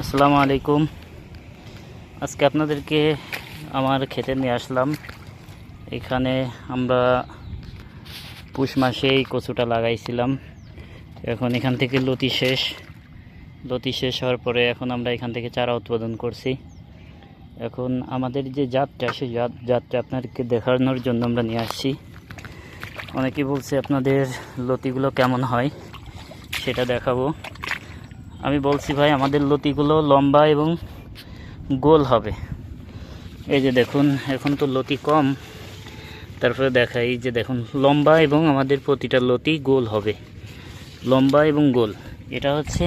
আসসালামু আলাইকুম। আজকে আপনাদেরকে আমার খেতে নিয়ে আসলাম। এখানে আমরা পুষ মাসেই কচুটা লাগাইছিলাম। এখন এখান থেকে লতি শেষ। লতি শেষ হওয়ার পরে এখন আমরা এখান থেকে চারা উৎপাদন করছি। এখন আমাদের যে জাতটা, সেই জাত জাতটা আপনাদেরকে দেখানোর জন্য আমরা নিয়ে আসছি। অনেকেই বলছে আপনাদের লতিগুলো কেমন হয়, সেটা দেখাবো। আমি বলছি ভাই, আমাদের লতিগুলো লম্বা এবং গোল হবে। এই যে দেখুন, এখন তো লতি কম। তারপরে দেখাই যে দেখুন, লম্বা এবং আমাদের প্রতিটা লতি গোল হবে। লম্বা এবং গোল। এটা হচ্ছে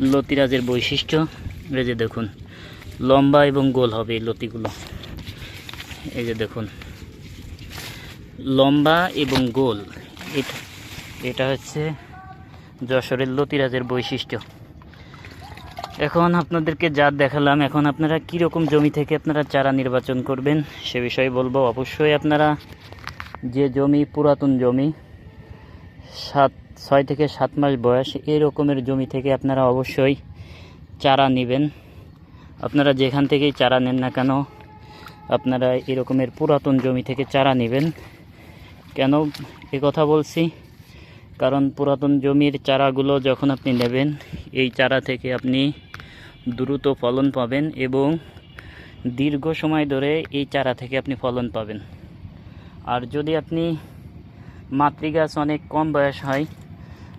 লতিরাজের বৈশিষ্ট্য। এই যে দেখুন, লম্বা এবং গোল হবে এই লতিগুলো। এই যে দেখুন, লম্বা এবং গোল। এটা এটা হচ্ছে যশোরের লতিরাজের বৈশিষ্ট্য। এখন আপনাদেরকে জাত দেখালাম, এখন আপনারা কীরকম জমি থেকে আপনারা চারা নির্বাচন করবেন, সে বিষয়ে বলব। অবশ্যই আপনারা যে জমি পুরাতন জমি, সাত, ছয় থেকে সাত মাস বয়স এই রকমের জমি থেকে আপনারা অবশ্যই চারা নেবেন। আপনারা যেখান থেকেই চারা নেন না কেন, আপনারা এরকমের পুরাতন জমি থেকে চারা নেবেন। কেন? এ কথা বলছি। কারণ পুরাতন জমির চারাগুলো যখন আপনি নেবেন, এই চারা থেকে আপনি দ্রুত ফলন পাবেন এবং দীর্ঘ সময় ধরে এই চারা থেকে আপনি ফলন পাবেন। আর যদি আপনি মাতৃগাছ অনেক কম বয়স হয়,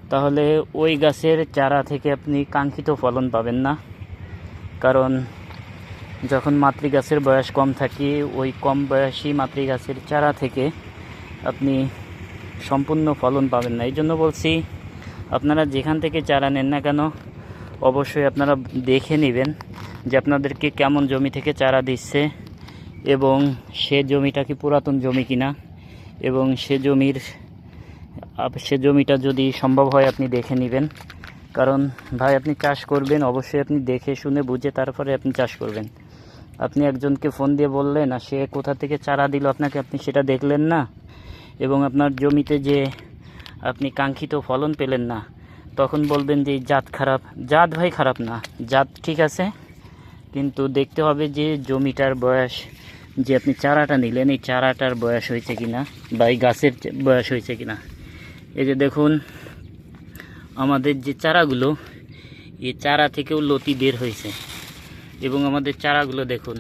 তাহলে ওই গাছের চারা থেকে আপনি কাঙ্ক্ষিত ফলন পাবেন না। কারণ যখন মাতৃগাছের বয়স কম থাকে, ওই কম বয়সী মাতৃগাছের চারা থেকে আপনি সম্পূর্ণ ফলন পাবেন না। এই জন্য বলছি, আপনারা যেখান থেকে চারা নেন না কেন, অবশ্যই আপনারা দেখে নেবেন যে আপনাদেরকে কেমন জমি থেকে চারা দিচ্ছে এবং সে জমিটা কি পুরাতন জমি কিনা এবং সে জমির সে জমিটা যদি সম্ভব হয় আপনি দেখে নেবেন। কারণ ভাই, আপনি চাষ করবেন, অবশ্যই আপনি দেখে শুনে বুঝে তারপরে আপনি চাষ করবেন। আপনি একজনকে ফোন দিয়ে বললেন আর সে কোথা থেকে চারা দিল আপনাকে, আপনি সেটা দেখলেন না? এবং আপনার জমিতে যে আপনি কাঙ্ক্ষিত ফলন পেলেন না, তখন বলবেন যে জাত খারাপ। জাত ভাই খারাপ না, জাত ঠিক আছে, কিন্তু দেখতে হবে যে জমিটার বয়স, যে আপনি চারাটা নিলেন, এই চারাটার বয়স হয়েছে কিনা বা এই গাছের বয়স হয়েছে কিনা। এই যে দেখুন, আমাদের যে চারাগুলো, এই চারা থেকেও লতি বের হয়েছে। এবং আমাদের চারাগুলো দেখুন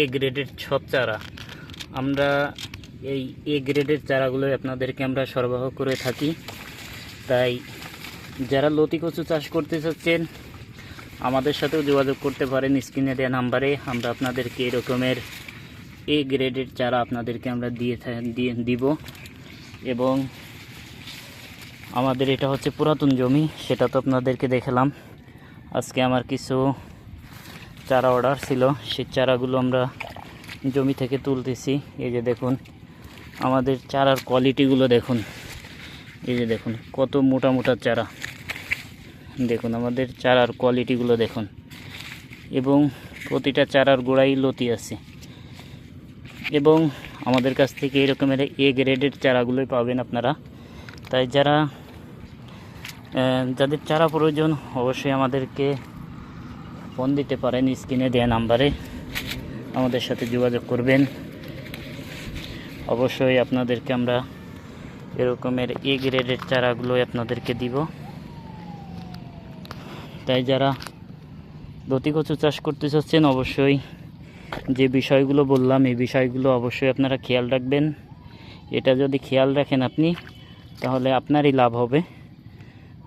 এ গ্রেডের সব চারা। আমরা এই এ গ্রেডের চারাগুলোই আপনাদেরকে আমরা সরবরাহ করে থাকি। তাই যারা লতি কচু চাষ করতে চাচ্ছেন, আমাদের সাথেও যোগাযোগ করতে পারেন স্ক্রিনে দেওয়া নাম্বারে। আমরা আপনাদেরকে এরকমের এ গ্রেডের চারা আপনাদেরকে আমরা দিয়ে দিয়ে দিব। এবং আমাদের এটা হচ্ছে পুরাতন জমি, সেটা তো আপনাদেরকে দেখালাম। আজকে আমার কিছু চারা অর্ডার ছিল, সেই চারাগুলো আমরা জমি থেকে তুলতেছি। এই যে দেখুন আমাদের চারার কোয়ালিটিগুলো দেখুন। এই যে দেখুন, কত মোটা মোটা চারা। দেখুন, আমাদের চারার কোয়ালিটিগুলো দেখুন। এবং প্রতিটা চারার গোড়াই লতি আছে। এবং আমাদের কাছ থেকে এরকমের এ গ্রেডের চারাগুলোই পাবেন আপনারা। তাই যারা যাদের চারা প্রয়োজন, অবশ্যই আমাদেরকে ফোন দিতে পারেন, স্ক্রিনে দেওয়া নাম্বারে আমাদের সাথে যোগাযোগ করবেন। অবশ্যই আপনাদেরকে আমরা এরকমের এ গ্রেডের চারাগুলোই আপনাদেরকে দিব। তাই যারা লতি কচু চাষ করতে চাচ্ছেন, অবশ্যই যে বিষয়গুলো বললাম, এই বিষয়গুলো অবশ্যই আপনারা খেয়াল রাখবেন। এটা যদি খেয়াল রাখেন আপনি, তাহলে আপনারই লাভ হবে।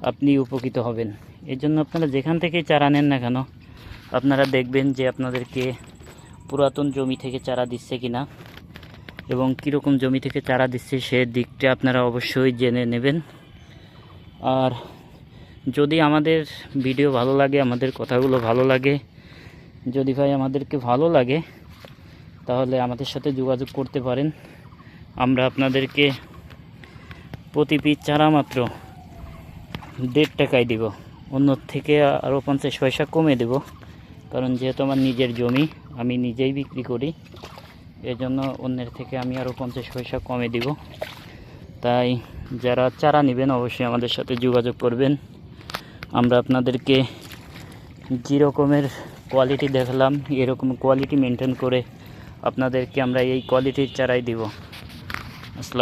আপনি উপকৃত হবেন। এই জন্য আপনারা যেখান থেকেই চারা নেন না কেন, আপনারা দেখবেন যে আপনাদেরকে পুরাতন জমি থেকে চারা দিচ্ছে কিনা। এবং কীরকম জমি থেকে চারা দিচ্ছে সে দিকটা আপনারা অবশ্যই জেনে নেবেন। আর যদি আমাদের ভিডিও ভালো লাগে, আমাদের কথাগুলো ভালো লাগে, যদি ভাই আমাদেরকে ভালো লাগে, তাহলে আমাদের সাথে যোগাযোগ করতে পারেন। আমরা আপনাদেরকে প্রতি পিস চারা মাত্র দেড় টাকায় দিব। অন্য থেকে আরও পঞ্চাশ পয়সা কমে দেব, কারণ যেহেতু আমার নিজের জমি, আমি নিজেই বিক্রি করি। এজন্য অন্যের থেকে আমি আরও পঞ্চাশ পয়সা কমে দিব। তাই যারা চারা নেবেন অবশ্যই আমাদের সাথে যোগাযোগ করবেন। আমরা আপনাদেরকে যেরকমের কোয়ালিটি দেখলাম, এরকম কোয়ালিটি মেনটেন করে আপনাদেরকে আমরা এই কোয়ালিটির চারাই দিব। আসসালাম